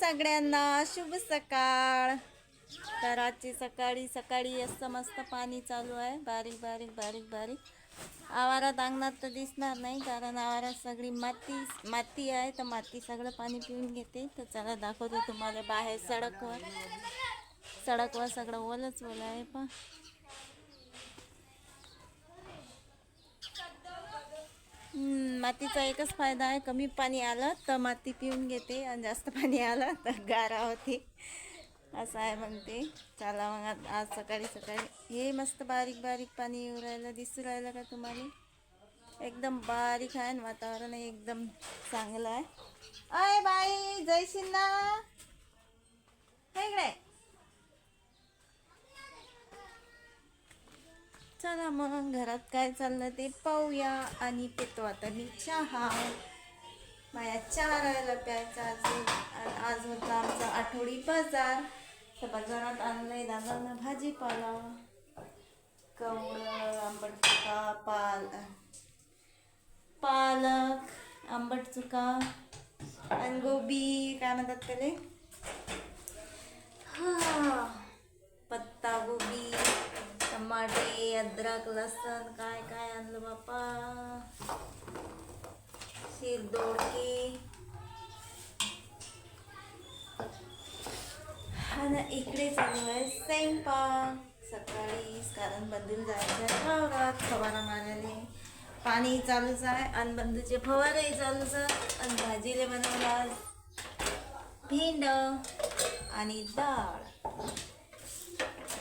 सगळ्यांना शुभ सकाळ. तर आजची सकाळी सकाळी असं मस्त पाणी चालू आहे. बारीक बारीक बारीक बारीक. आवारात अंगणात तर दिसणार नाही कारण आवारात सगळी माती माती आहे. तर माती सगळं पाणी पिऊन घेते. तर चला दाखवतो तुम्हाला बाहेर सडकवर. सडकवर सगळं ओलच ओलं आहे पण हम्म, मातीचा एकच फायदा आहे कमी पाणी आलं तर माती पिऊन घेते आणि जास्त पाणी आलं तर गारा होते. असं आहे म्हणते. चला मग आज- आज सकाळी सकाळी. हे मस्त बारीक बारीक पाणी येऊ राहिलं. दिसू राहिलं का तुम्हाला? एकदम बारीक आहे आणि वातावरण एकदम चांगलं आहे. अय बाई जयशील चला मग घरात काय चाललं ते पाहूया. आणि पितो आता मी चहा. माझ्या चहा राहायला प्यायचा अजून. आज होता आमचा आठवडी बाजार. तर बाजारात आणलंय दादांना भाजीपाला कवळं आंबट चुका पाल पालक आंबट चुका आणि गोबी काय म्हणतात त्याले? हा पत्ता गोबी टमाटे अद्रक लसण काय काय आणलं बापा शीर दोडकी. आणि इकडे चालू आहे स्वयंपाक. सकाळी कारण बंदून जायचं आहे वावरात फवारा मारायला. पाणी चालूच आहे आणि बंधूचे फवारही चालूच आहे आणि भाजीले बनवलं भिंड भेंड आणि डाळ.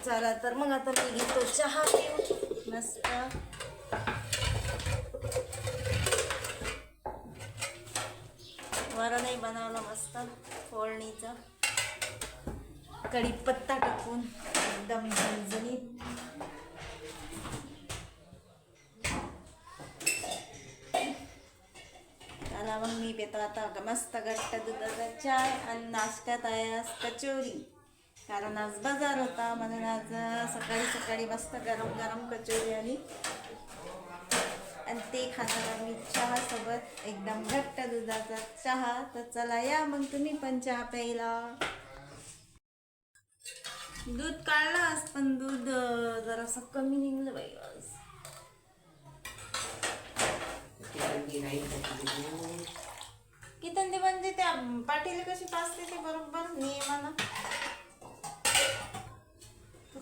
चला तर मग आता मी घेतो चहा पिऊ मस्त. वरणही बनवलं मस्त फोडणीचं. कढीपत्ता टाकून एकदम झणझणीत. त्याला मग मी पेतो आता मस्त घट्ट दुधाचा चाय आणि नाश्त्यात आहे कचोरी. कारण आज बाजार होता म्हणून आज सकाळी सकाळी मस्त गरम गरम कचोरी आणि आणि ते खाणार मी चहा सोबत एकदम घट्ट दुधाचा चहा. तर चला या मग तुम्ही पण चहा प्यायला. दूध काढलं आज पण दूध जरासं कमी निघलं बाई आज. किती म्हणजे त्या पाटील कशी पाचते ते बरोबर नियमानं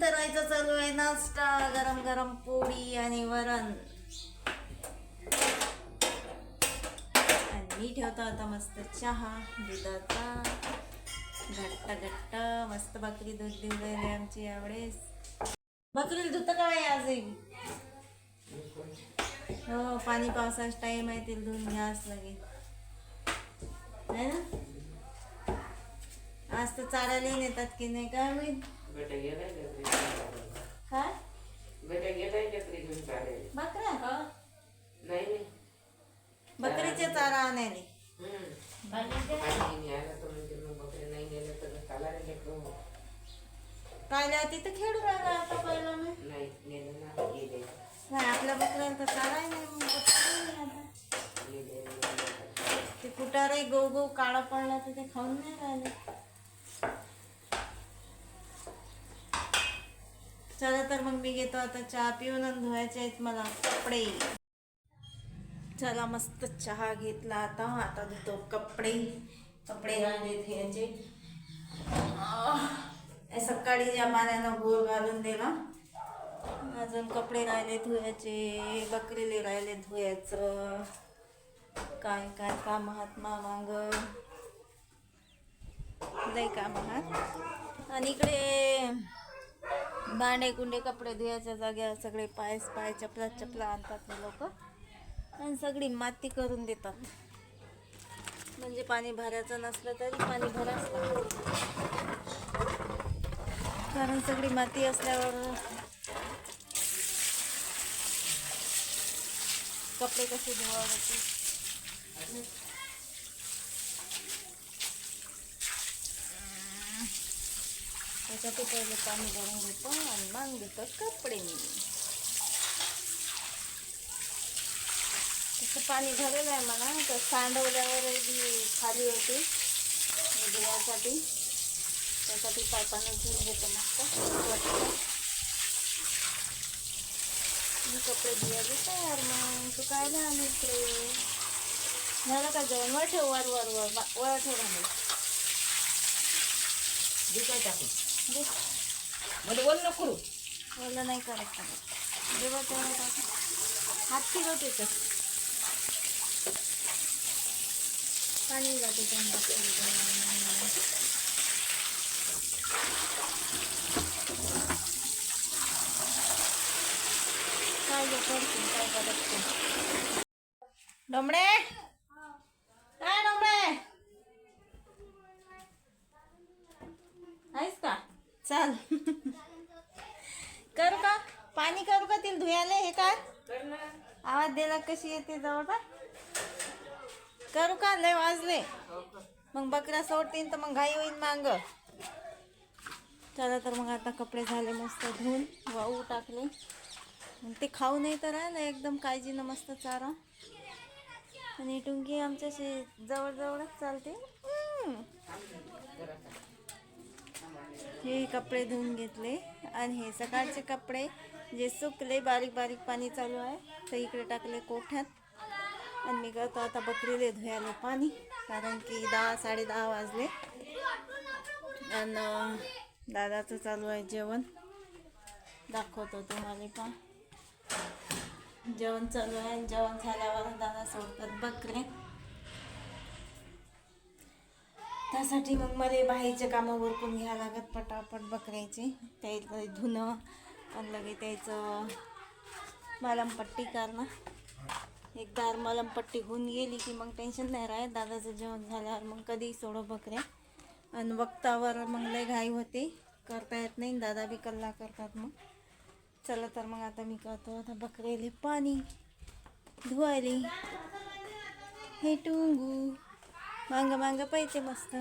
तरायचं चालू आहे. नाश्ता गरम गरम पोळी आणि वरण. आणि मी ठेवतो आता मस्त चहा दुधाचा. घट्ट घट्ट मस्त भाकरी दूध देऊ राहिले आमची यावेळेस. बकरीला धुतं का आजही हो, हो पाणी पावसाचा टाइम आहे ते धुवून घ्यास लागेल. है ना? आज तर चारायला नेतात की नाही काय होईल माहीत काय बकऱ्या का बकरीचे चारा आणायले काय तिथं खेळू राहिला आता पहिला नाही नाही आपल्या बकऱ्याला तर चाराय नाही मग बकऱ्या नाही आता. ते कुटारही गहू गहू काळा पडला तर ते खाऊन नाही राहिले. चला तर मग मी घेतो आता चहा पिऊन आणि धुवायचे आहेत मला कपडे. चला मस्त चहा घेतला आता. आता धुतो कपडे. कपडे राहिले धुयाचे आह, सकाळी ज्या पाण्यानं गोळ घालून दिला. अजून कपडे राहिले धुयाचे बकरीले राहिले धुयाचं काय काय काम आहात माग लय काम आहात. आणि इकडे भांडे कुंडे कपडे धुयाच्या जाग्यावर सगळे पाय पाय चपला चपला आणतात लोक. आणि सगळी माती करून देतात. म्हणजे पाणी भरायचं नसलं तरी पाणी भरायचं कारण सगळी माती असल्यावर कपडे कसे धुवायचे त्यासाठी पहिले पाणी भरून घेतो आणि मग घेतो कपडे तसं पाणी झालेलं आहे मला. तर सांडवल्यावर जी खाली होती धुवासाठी. त्यासाठी पायपानं घेऊन घेतो मस्त. मी कपडे धुवायचे तयार मग. तू काय इकडे? झालं का जेवण? वर ठेव वर वर वर वर ठेव भांडे. टाकू? मध्ये बोल नको करू मला नाही करत का जेव्हा तेव्हा टाक. हात फिरवत येतं पाणी लागते काय गं करशील, काय करत नाही. डोंबडे काय डोंबडे आहेस का चाल. करू का? पाणी करू का तिला धुयाले हे काय कर ना. आवाज दिला कशी येते जवळ का करू का? लय वाजले. मग बकऱ्या सोडतीन तर मग घाई होईन मांग. चला तर मग आता कपडे झाले मस्त धुवून वाऊ टाकले. मग ते खाऊ नाही तर राहिलं एकदम काळजीनं मस्त चारा. आणि टुंकी आमच्याशी जवळ जवळच चालते. हे कपडे धुवून घेतले आणि हे सकाळचे कपडे जे सुकले बारीक बारीक पाणी चालू आहे तर इकडे टाकले कोठ्यात. आणि मी करतो आता बकरीले धुयाले पाणी कारण की दहा साडे दहा वाजले. आणि दादाचं चालू आहे जेवण. दाखवतो तुम्हाला पण जेवण चालू आहे जेवण झाल्यावर दादा सोडतात बकरे. त्यासाठी मग मला बाहेरच्या कामावर उरकून घ्यावं लागत पटापट बकऱ्याचे. त्याचं धुणं आणि लगे त्याचं मलमपट्टी करणं. एकदा मलमपट्टी होऊन गेली की मग टेन्शन नाही राहत. दादाचं जेवण झाल्यावर मग कधी सोडो बकऱ्या. आणि वक्तावर मग लय घाई होते. करता येत नाही दादा बी कल्ला करतात मग. चला तर मग आता मी करतो. आता बकरेले पाणी धुवायले. हे टुंगू. मांग मांग पाहिजे मस्त.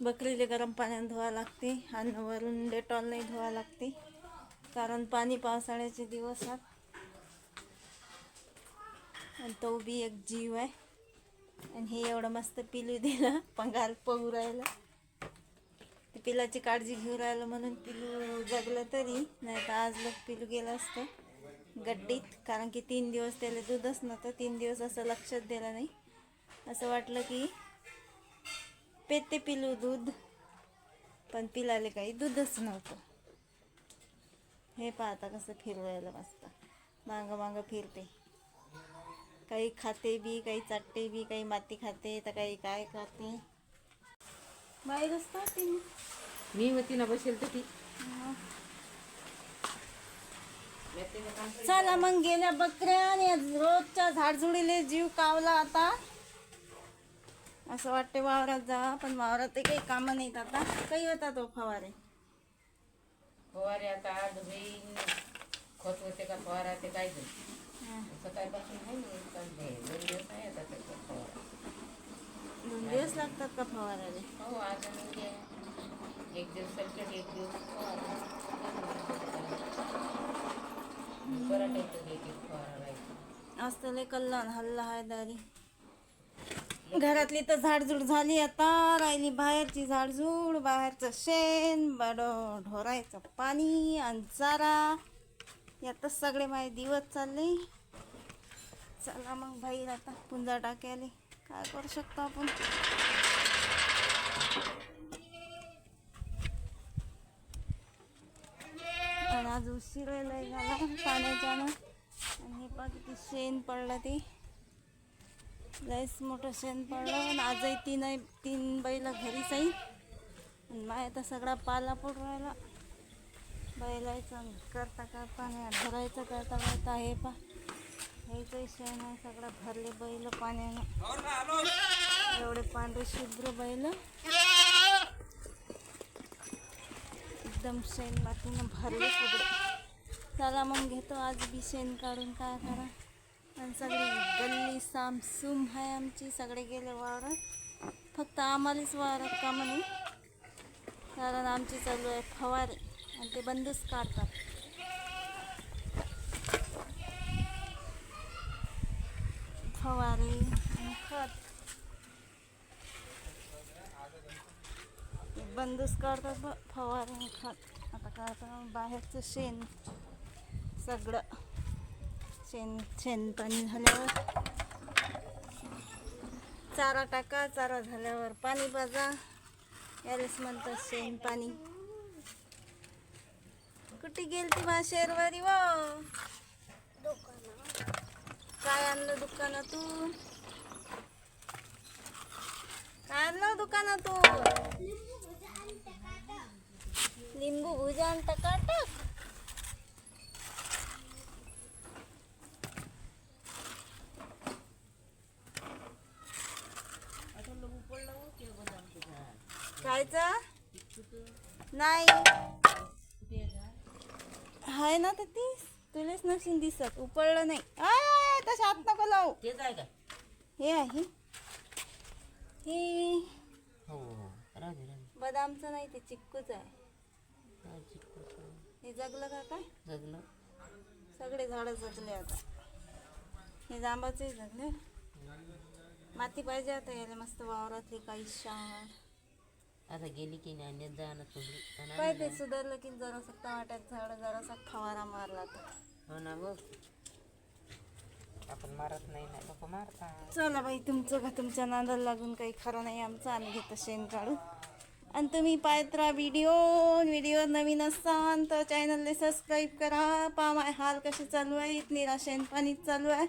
बकरीले गरम पाण्यात धुवा लागते आणि वरून डेटॉल नाही धुवा लागते कारण पाणी पावसाळ्याचे दिवस आहेत. आणि तो बी एक जीव आहे. आणि हे एवढं मस्त पिलू दिलं पंगाल पळू राहिलं. पिलाची काळजी घेऊ राहिलं म्हणून पिलू जगलं तरी नाही तर आज लोक पिलू गेलं असतं गड्डीत. कारण की तीन दिवस त्याला दूधच नव्हतं तीन दिवस असं लक्षात दिलं नाही. असं वाटलं की पेते पिलू दूध पण पिलाले काही दूधच नव्हतं. हे पाहता कसं फिरवायला मस्त. मागं मागं फिरते. काही खाते बी काही चाटते बी काही माती खाते तर काही काय करते बाहेर असतात मी होती ना बसेल तर ती. चला मग गेल्या बकऱ्या आणि रोजच्या झाडझुडीले जीव कावला आता. असं वाटते वावरात जा पण वावरात ते काही कामं नाहीत आता. काही होता तो फवारे? फवारे आता धुईन खत होते का फवारा ते काय सकाळपासून दोन दिवस आहे आता त्याचा फवारा. दोन दिवस लागतात का फवाराले हो आज एक दिवस सलकट एक दिवस फवारा परत एक एक फवारा हल्ला हाय दारी. घरातली तर झाडझूड झाली आता. राहिली बाहेरची झाडझूड बाहेरचं शेण बड ढोरायचं पाणी आणि चारा. यातच सगळे माझे दिवस चालले. चला मग भाई आता पुंजा टाक्याले. काय करू शकतो आपण आणि आज उशीर लय झाला पाण्याच्यानं. आणि हे पहा किती शेण पडलं ते. लयच मोठं शेण पडलं. आणि आजही तीन तीन बैल घरीच आहे आणि माया तर सगळा पाला पडून राहिला. बैलायचं करता करता नाही भरायचं करता करता हे पा. ह्याचं शेण आहे. सगळं भरले बैल पाण्यानं. एवढे पांढरे शुभ्र बैल. एकदम शेण मातीनं भरले सगळे. चला मग घेतो आज बी शेण काढून काय करा. आणि सगळी गल्ली सामसूम आहे आमची सगळे गेले वावरात. फक्त आम्हालाच वावरात का म्हणे? कारण आमची चालू आहे फवारे आणि ते बंदच काढतात. फवारे आणि खत. बंदच काढतात फवारे आणि खत. आता काय बाहेरचं शेण. सगळं शेण शेण पाणी झाल्यावर. चारा टाका चारा झाल्यावर पाणी पाजा. यालाच म्हणतात शेण पाणी. कुठे गेलती मा शेरवारी व? काय आणलं दुकानातून? काय आणलं दुकानातून? लिंबू भुजा आणता काटक. कायचा नाही. हाय ना तर तीस तुलाच नशीन दिसत उपळलं नाही. आय तशा हात नको लावू. तेच आहे का? हे आहे. हे. हो हो राहू दे राहू बदामचं नाही ते चिक्कूच आहे. चिकू हे जगलं का काय? जगलं. सगळे झाडं जगले आता. हे जांबाचंही जगले. माती पाहिजे आता याला मस्त वावरातली काही शाळ आता गेली की नाही नेत जाणं काय ते सुधारलं की जरासं टमाट्यात झाड जरासा फवारा मारला तर. हो ना बघ. आपण मारत नाही ना लोक मारतात. चला बाई तुमचं का तुमच्या नादाला लागून काही खरं नाही आमचं. आम्ही घेतो शेण काढून. आणि तुम्ही पाहत राहा व्हिडिओ व्हिडिओ नवीन असाल तर चॅनलला सबस्क्राईब करा. पा माय हाल कसे चालू आहे इथली शेण पाणी चालू आहे.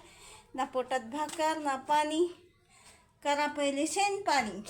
ना पोटात भाकर ना पाणी. करा पहिले शेण पाणी.